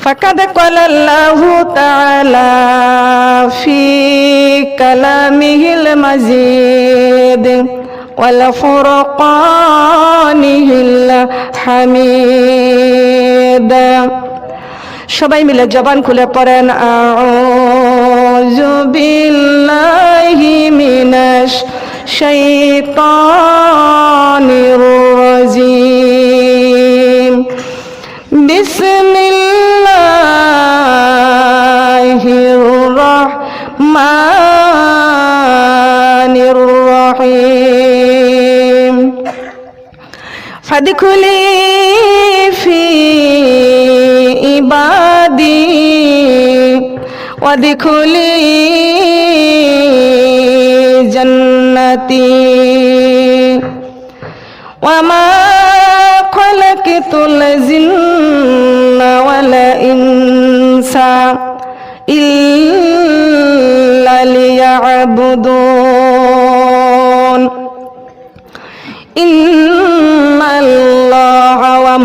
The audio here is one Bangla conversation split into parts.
فقد قال الله تعالى في كلامه المزيد والفرقانه الحميد সবাই মিলে জবান খুলে পড়েন আউযু বিল্লাহি মিনাশ শাইতানির রাজিম বিসমিল্লাহির فادخلي في عبادي وادخلي جنتي وما خلقت الجن والإنس إلا ليعبدون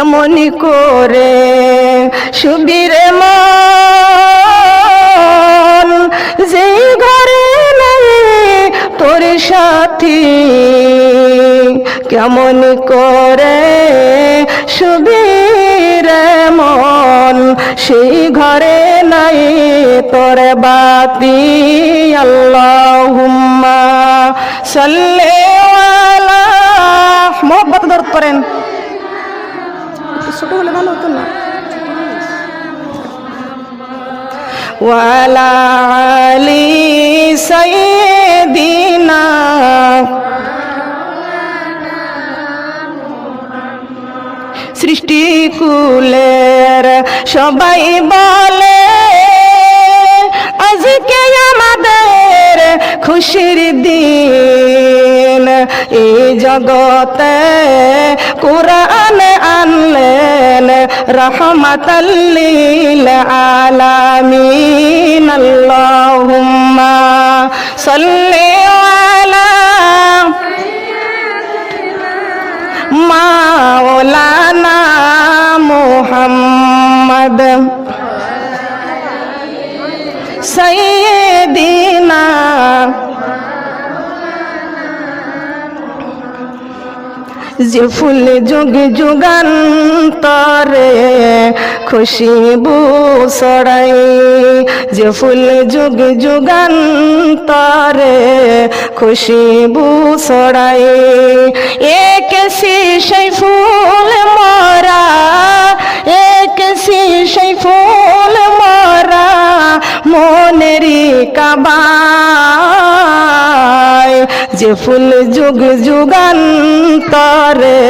কেমন করে সুবীরে মন? যে ঘরে নেই তোর সাথী, কেমন করে সুবীর মন? সেই ঘরে নাই তোর বাতি, আল্লাহুম্মা সাল্লি আলা মোহব্বত করেন। ভালো হতো না সৃষ্টি কুলের সবাই বলে আজকে আমাদের খুশির দিন। এই জগতে কোরআন আনলেন রহমতাল্লিল আলামিন। আল্লাহুম্মা সাল্লি আলা মাওলানা মুহাম্মদ। যে ফুল যুগ যুগান্তরে খুশিবু সরাই। যে ফুল যুগ যুগান্তরে খুশিবু সরাই। এক সেই ফুল মরা, এক সেই ফুল মরা মনেরি কাবায় যে ফুল যুগ যুগান্তরে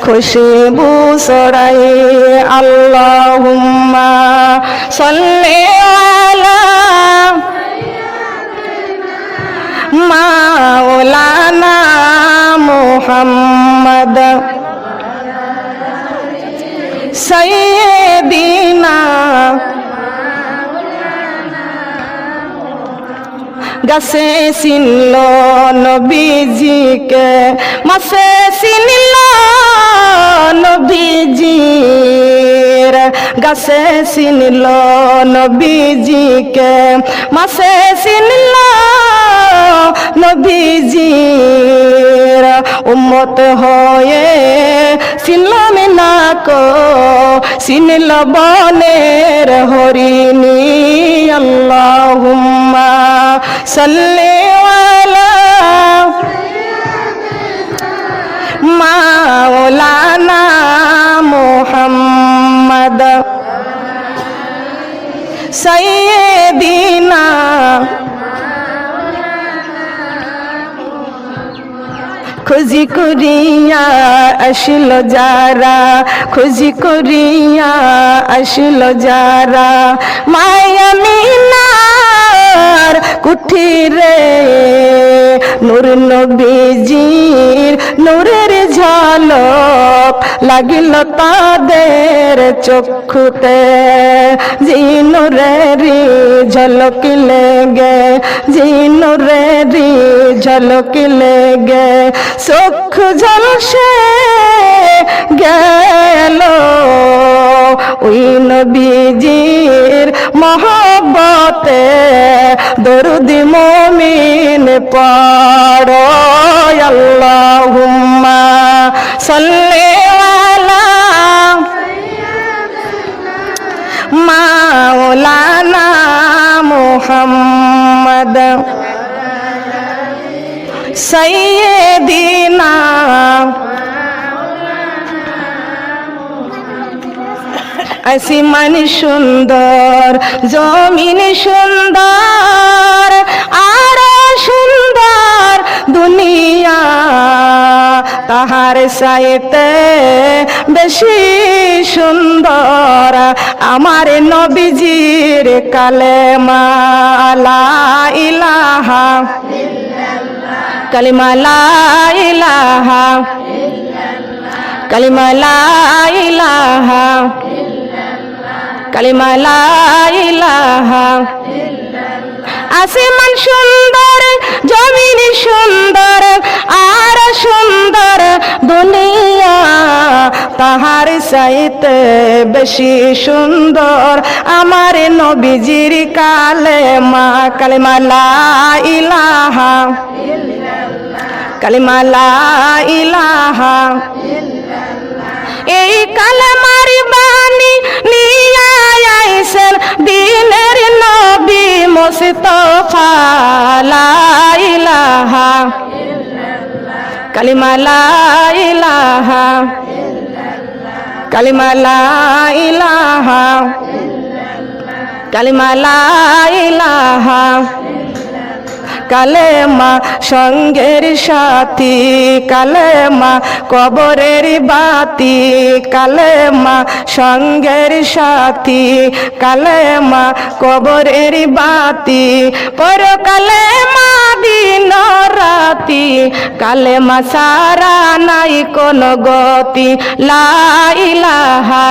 খুশবু সরাই আল্লাহুম্মা সাল্লি মাওলানা মুহাম্মদ সাইয়্যিদিনা গাছে চিনল নবীজিকে মাসে চিনল নবীজির গাছে চিনল নবীজিকে মাসে চিনল নবীজির উম্মত হয়ে চিনলাম না কো চিনল বনের হরিণী। আল্লাহুম্মা সাল্লি আলা মাওলানা মুহাম্মদ। সাইয়্যিদিনা খুঁজি করিয়া আসিল যারা খুঁজি করিয়া আসিল যারা। মায়া মিনার কুঠিরে। নূর নবীজির নূরের ঝলক লাগিল তাদের চক্ষুতে। জি নূরেরি ঝলক লেগে, জি নূরেরি ঝলক লেগে। চোখ ঝলসে গেল। ওই নবীজির মহব্বতে দরুদি মমিন পড়ো আল্লাহুম্মা সাল্লি আলা মাওলানা মুহাম্মদ। সাইয়্যিদিনা আসিমান সুন্দর, জমিন সুন্দর, আর সুন্দর দুনিয়া। তাহার সাইতে বেশি সুন্দর আমার নবীজির কালেমা, লা ইলাহা কালিমা, লা ইলাহা কালিমা, লা ইলাহা কালিমা আসমান সুন্দর, জমিন সুন্দর, আর সুন্দর দুনিয়া। তাহার সাইতে বেশি সুন্দর আমার নবীজির কালে মা, কালিমা লা ইলাহা কালিমা লা ইলাহা এই কালেমার বাণী নিয়ে আইসেন দিনের নবী মুস্তফা লা ইলাহা কালিমা লা ইলাহা কালিমা লা ইলাহা কালিমা লা ইলাহা কালেমা, সঙ্গের সাথী, কালেমা, কবরের বাতি, কালেমা, সঙ্গের সাথী, কালেমা, কবরের বাতি, পর কালেমা দিন রাতি, কালেমা সারা নাই কোন গতি লাইলাহা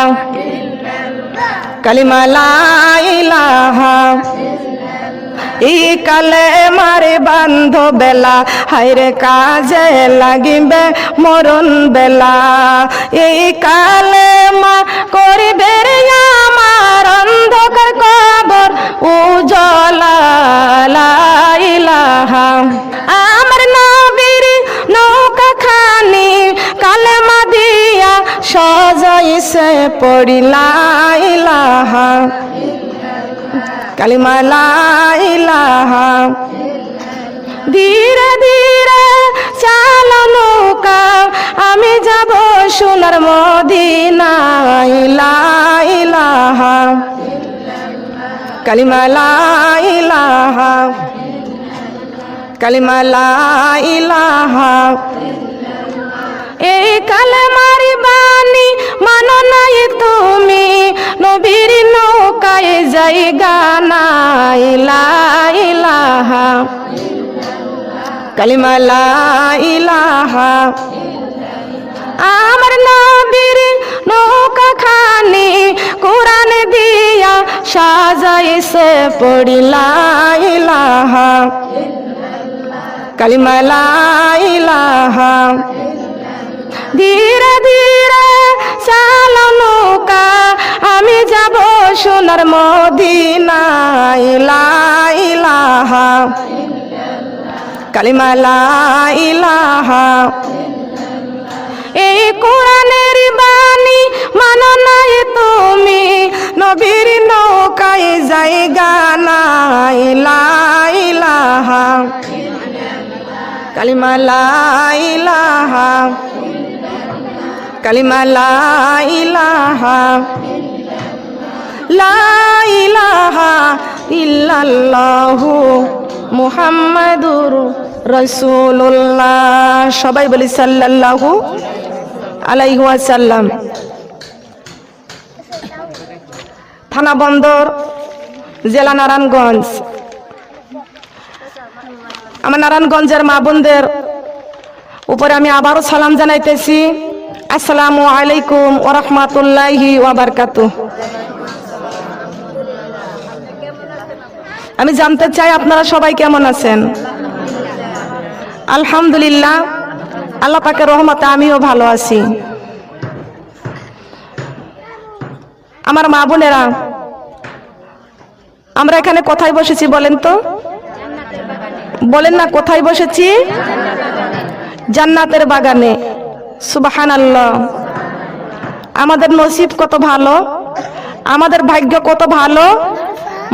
কালিমা লাইলাহা ই কালে মারে বান্ধ বেলা হাইরে কাজে লাগিবে মরণ বেলা। এই কালে মা করিবে আমার অন্ধকার কবর উজলা আমার নবীর নৌকা খানি কালে সাজাইছে পড়িলা ইলাহা। কালিমা লা ইলাহা ধীরে ধীরে চালো নৌকা আমি যাব সোনার মদিনা ইলা ইলাহা কালিমা লা ইলাহা কালিমা লা ইলাহা এই কালেমার বাণী, মানো নাই তুমি। নবীর নৌকায় নাই, লা ইলাহা কালিমা ইলাহা আমার নবীর নৌকা খানি কোরআন দিয়া সাজাইছে পড়িলা ইলাহা কালিমা ইলাহা ধীরে ধীরে চালো নৌকা, আমি যাব সোনার মদিনা ইলা ইলাহা কালিমা, লা ইলাহা। এই কোরআনের বাণী মানো নাই তুমি, নবীর নৌকায় জায়গা নাই। লা ইলাহা কালিমা, লা ইলাহা কালিমা লা ইলাহা লা ইলাহা ইল্লাল্লাহু মুহাম্মাদুর রাসূলুল্লাহ। সবাই বলি সাল্লাল্লাহু আলাইহি ওয়াসাল্লাম। থানা বন্দর, জেলা নারায়ণগঞ্জ। আমার নারায়ণগঞ্জের মা বোনদের উপরে আমি আবারও সালাম জানাইতেছি। আসসালামু আলাইকুম ওরহমাতুল্লাহি ওয়াবারকাতু আমি জানতে চাই আপনারা সবাই কেমন আছেন? আলহামদুলিল্লাহ, আল্লাহ পাকের রহমতে আমিও ভালো আছি। আমার মা বোনেরা, আমরা এখানে কোথায় বসেছি বলেন তো? বলেন না কোথায় বসেছি? জান্নাতের বাগানে। সুবাহান আল্লাহ আমাদের নসিব কত ভালো, আমাদের ভাগ্য কত ভালো।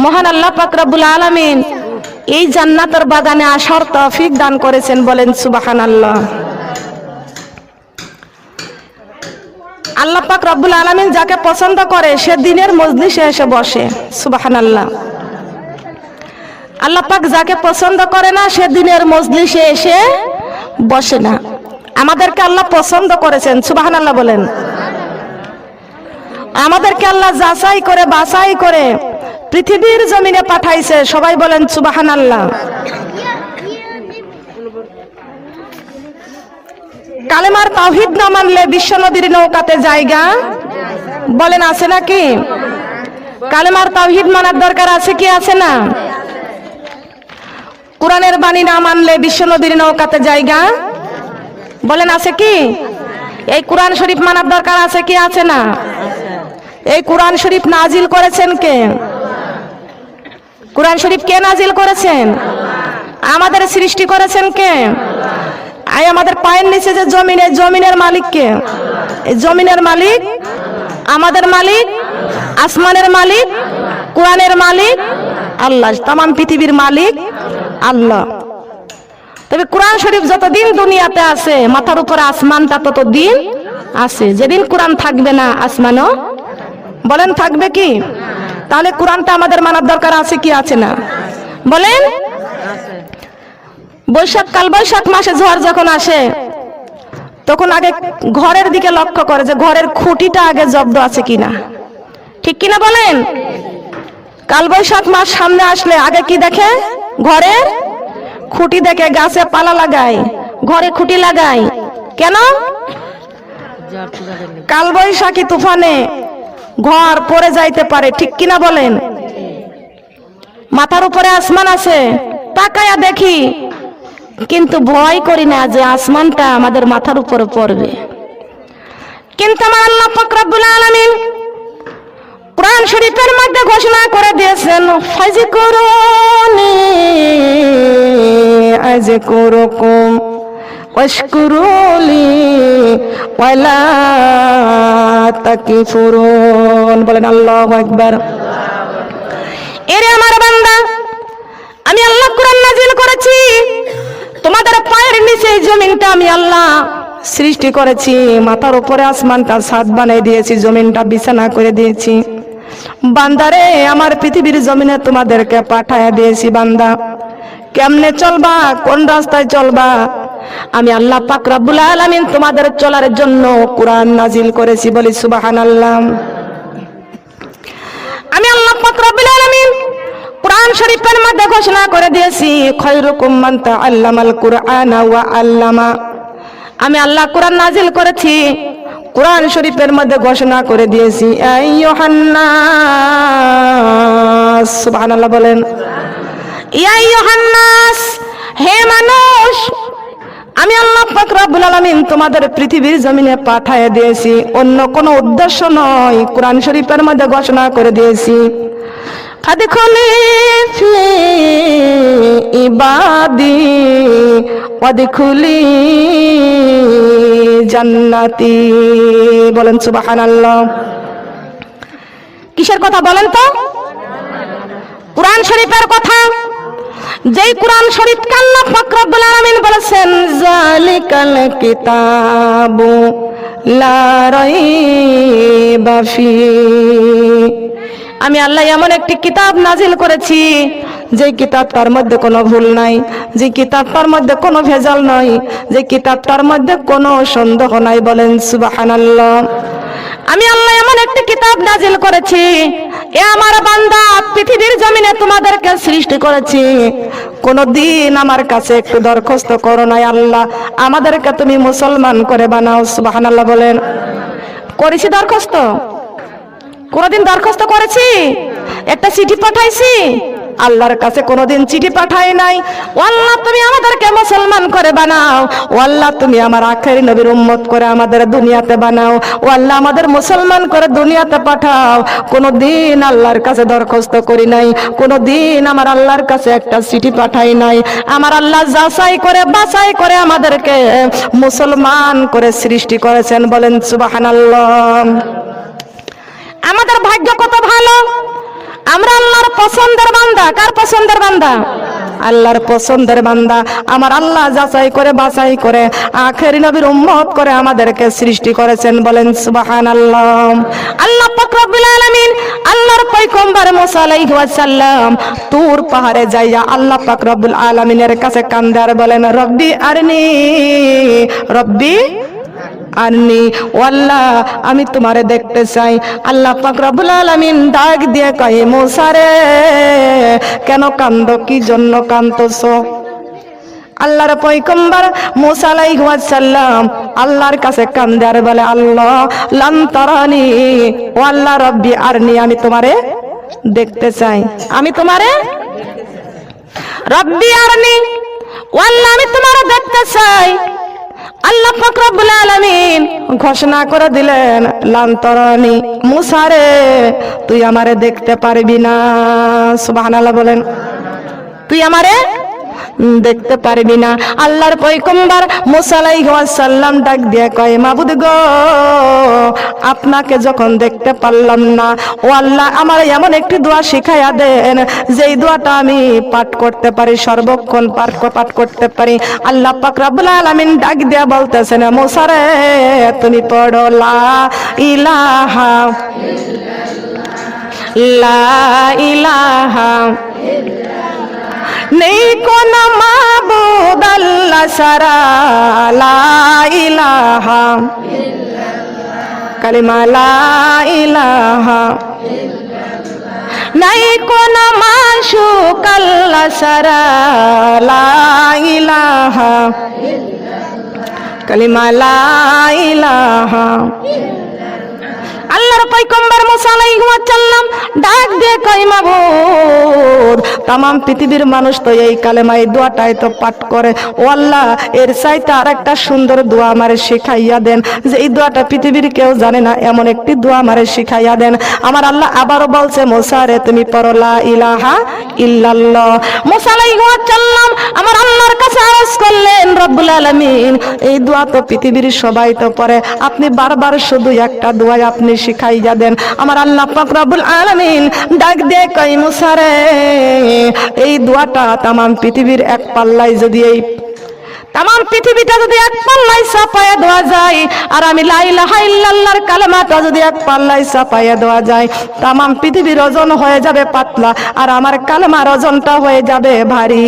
মহান আল্লাহ পাকরাবুল আলমিন এই জান্নাতের বাগানে আসার তফিক দান করেছেন বলেন সুবাহান আল্লাহ আল্লাহ পাক রব্বুল আলমিন যাকে পছন্দ করে সে দিনের মজলিসে এসে বসে সুবাহান আল্লাহ আল্লাহ পাক যাকে পছন্দ করে না, সে দিনের মজলিসে এসে বসে না। আমাদেরকে আল্লাহ পছন্দ করেছেন সুবাহান আল্লাহ বলেন। আমাদেরকে আল্লাহ যাচাই করে, বাছাই করে পৃথিবীর জমিনে পাঠাইছে, সবাই বলেন সুবাহান আল্লাহ কালেমার তাওহিদ না মানলে বিশ্ব নদীর নৌকাতে জায়গা? বলেন, আছে নাকি? কালেমার তাওহিদ মানার দরকার আছে কি, আছে না? কোরআনের বাণী না মানলে বিশ্ব নদীর নৌকাতে জায়গা? বলেন, আছে কি? এই কোরআন শরীফ মানার দরকার আছে কি? আছে না? এই কোরআন শরীফ নাজিল করেছেন কে? কোরআন শরীফ কে নাজিল করেছেন? আমাদের সৃষ্টি করেছেন কে? আই আমাদের পায়ের নিচে যে জমিন, এই জমিনের মালিক কে? এই জমিনের মালিক আমাদের মালিক, আসমানের মালিক, কোরআনের মালিক, আল্লাহ। তাম, পৃথিবীর মালিক আল্লাহ। তবে কোরআন শরীফ যতদিন দুনিয়াতে আছে, মাথার উপরে আসমানটা ততদিন আছে। যেদিন কোরআন থাকবে না, আসমানও। বলেন, থাকবে কি? তাহলে কোরআনটা আমাদের মানার দরকার আছে কি আছে না? বলেন, বৈশাখ কাল বৈশাখ মাসে ঝড় যখন আসে, তখন আগে ঘরের দিকে লক্ষ্য করে যে ঘরের খুঁটিটা আগে জব্দ আছে কিনা। ঠিক কিনা বলেন? কাল বৈশাখ মাস সামনে আসলে আগে কি দেখে? ঘরের খুঁটি দেখে গাছে পালা লাগায়, ঘরে খুঁটি লাগায়। কেন? কাল বৈশাখী তুফানে ঘর পড়ে যাইতে পারে, ঠিক কিনা বলেন? মাথার উপরে আসমান আছে, তাকায়া দেখি, কিন্তু ভয় করি না যে আসমানটা আমাদের মাথার উপরে পড়বে। কিন্তু আমার আল্লাহ পাক রব্বুল আলামিন কোরআন শরীফের মধ্যে ঘোষণা করে দিয়েছেন ফাজি করুনি আজ করুকুম ওয়াশকুরুলি, ওয়ালা তাকিফুরুন। বলেন, আল্লাহু আকবার। এরে আমার বান্দা, আমি আল্লাহ কোরআন নাজিল করেছি। তোমাদের পায়ের নিচে এই জমিনটা আমি আল্লাহ সৃষ্টি করেছি। মাথার উপরে আসমানটা ছাদ বানিয়ে দিয়েছি, জমিনটা বিছানা করে দিয়েছি। বান্দারে, আমার পৃথিবীর জমিনে তোমাদেরকে পাঠায় দিয়েছি বান্দা। কেমনে চলবা? কোন রাস্তায় চলবা? আমি আল্লাহ পাক রব্বুল আলামিন তোমাদের চলার জন্য কোরআন নাজিল করেছি বলি সুবহানাল্লাহ। আমি আল্লাহ পাক রব্বুল আলামিন কোরআন শরীফের মধ্যে ঘোষণা করে দিয়েছি খয়রুকুম মান তাআল্লামাল কুরআনা ওয়া আল্লামা। আমি আল্লাহ কোরআন নাজিল করেছি কোরআন শরীফের মধ্যে ঘোষণা করে দিয়েছি বলেন। ইয়া ইয়োহান্নাস হে মানুষ, আমি আল্লাহ আলমিন আলামিন তোমাদের পৃথিবীর জমিনে পাঠায় দিয়েছি। অন্য কোনো উদ্দেশ্য নয়, কোরআন শরীফের মধ্যে ঘোষণা করে দিয়েছি। ফি ইবাদি ওয়াদখুলি জান্নাতি। বলেন সুবহানাল্লাহ। কিসের কথা বলেন তো? কোরআন শরীফের কথা। যেই কোরআন শরীফ কাল্লা ফকরবুল আলামিন বলেছেন জালিকাল কিতাবু লা রাইবা ফি আমি আল্লাহ এমন একটি কিতাব নাজিল করেছি, যে কিতাবটার মধ্যে কোনো ভুল নাই, যে কিতাবটার মধ্যে কোনো ভেজাল নাই, যে কিতাবটার মধ্যে কোনো সন্দেহ নাই বলেন সুবহানাল্লাহ। আমি আল্লাহ এমন একটি কিতাব নাজিল করেছি, এ আমার বান্দা পৃথিবীর জমিনে তোমাদেরকে সৃষ্টি করেছি। কোনদিন আমার কাছে একটু দরখাস্ত করো নাই আল্লাহ, আমাদেরকে তুমি মুসলমান করে বানাও, সুবহানাল্লাহ বলেন। করেছি দরখাস্ত? কোনদিন দরখাস্ত করেছি? একটা চিঠি পাঠাইছি? আল্লাহর কাছে কোনোদিন চিঠি পাঠাই নাই। আল্লাহ তুমি আমাদেরকে মুসলমান করে বানাও। আল্লাহ তুমি আমার আখেরি নবীর উম্মত করে আমাদের দুনিয়াতে বানাও। আল্লাহ আমাদের মুসলমান করে দুনিয়াতে পাঠাও। কোনোদিন আল্লাহর কাছে দরখাস্ত করি নাই। কোনোদিন আমার আল্লাহর কাছে একটা চিঠি পাঠাই নাই। আমার আল্লাহ যাচাই করে, বাছাই করে আমাদেরকে মুসলমান করে সৃষ্টি করেছেন বলেন সুবাহান সুবহানাল্লাহ। আমাদের ভাগ্য কত ভালো? আমরা আল্লাহর পছন্দের বান্দা। কার পছন্দের বান্দা? আল্লাহর পছন্দের বান্দা। আমার আল্লাহ যাচাই করে, বাছাই করে, আখের নবীর উম্মত করে আমাদেরকে সৃষ্টি করেছেন বলেন সুবহানাল্লাহ। আল্লাহ পাক রব্বুল আলামিন আল্লাহর পয়গম্বর মুসা আলাইহি ওয়াসাল্লাম তুর পাহাড়ে যাইয়া আল্লাহ পাক রব্বুল আলামিনের কাছে কান্দে আর বলেন, রব্বি আরনি, রব্বি আননি। ওয়াল্লাহ আমি তোমারে দেখতে চাই। আল্লাহ পাক রব্বুল আলামিন ডাক দিয়ে কয়, মুসা রে, কেন কান্দ? কি জন্য কান্দছো? আল্লাহর পয়গম্বর মুসা আলাইহি ওয়াসাল্লাম আল্লাহর কাছে কান্দে আর বলে, আল্লাহ লান তারানি। ও আল্লাহ রব্বি আরনি আমি তোমারে দেখতে চাই। আমি তোমারে রব্বি আরনি ও আল্লাহ, আমি তোমারে দেখতে চাই। আল্লাহ ফকরবুল আলমিন ঘোষণা করে দিলেন লান্তরণী মুসারে তুই আমারে দেখতে পারবি না। সুবহানাল্লাহ বলেন। তুই আমারে দেখতে পারবি না। আল্লাহর আলাইহি ওয়াসাল্লাম ডাক দিয়ে কয়, মাবুদ গো, আপনাকে যখন দেখতে পারলাম না, ও আল্লাহ আমার এমন একটি দোয়া শিখাইয়া দেন, যেই দোয়াটা আমি পাঠ করতে পারি, সর্বক্ষণ পাঠ পাঠ করতে পারি, আল্লাহ পাক রব্বুল আলামিন ডাক দিয়া বলতেছেন, মুসা রে, তুমি পড়ো, লা ইলাহা লা ইলাহা নেই কোন মাবুদ আল্লাহ সারা লা ইলাহা কালিমা লা ইলাহা নাই কোন মাশুক আল্লাহ সারা ইলাহা কালিমা ইলাহা আল্লাহর পয়গম্বর মুসা আলাইহিস সালাম ডাক দিয়ে কই মাবুদ তাম পৃথিবীর মানুষ তো এই কালেমা এই দোয়াটাই তো পাঠ করে। ও আল্লাহ, এর চাইতে আর একটা সুন্দর দোয়া আমারে শিখাইয়া দেন। যে এই দোয়াটা পৃথিবীর কেউ জানে না, এমন একটি দোয়া আমারে শিখাইয়া দেন। আমার আল্লাহ আবারও বলছে, মোসা রে, তুমি পরলা ইলাহা ইল্লাল্লাহ। মোসা আলাইহিস সালাম আমার আল্লাহর কাছে আরজ করলেন, রব্বুল আলামিন, এই দোয়া তো পৃথিবীর সবাই তো পড়ে। আপনি বারবার শুধু একটা দোয়া আপনি শিখাইয়া দেন। আমার আল্লাহ পাক রব্বুল আলামিন ডাক দিয়ে কই মুসা রে, এই দোয়াটা তাম পৃথিবীর এক পাল্লায় যদি এই তাম পৃথিবীটা যদি এক পাল্লায় চাপায়া দেওয়া যায়, আর আমি লাইলাহা ইল্লাল্লাহর কালেমাটা যদি এক পাল্লায় চাপায়া দেওয়া যায় তাম পৃথিবীর ওজন হয়ে যাবে পাতলা, আর আমার কালেমার ওজনটা হয়ে যাবে ভারী।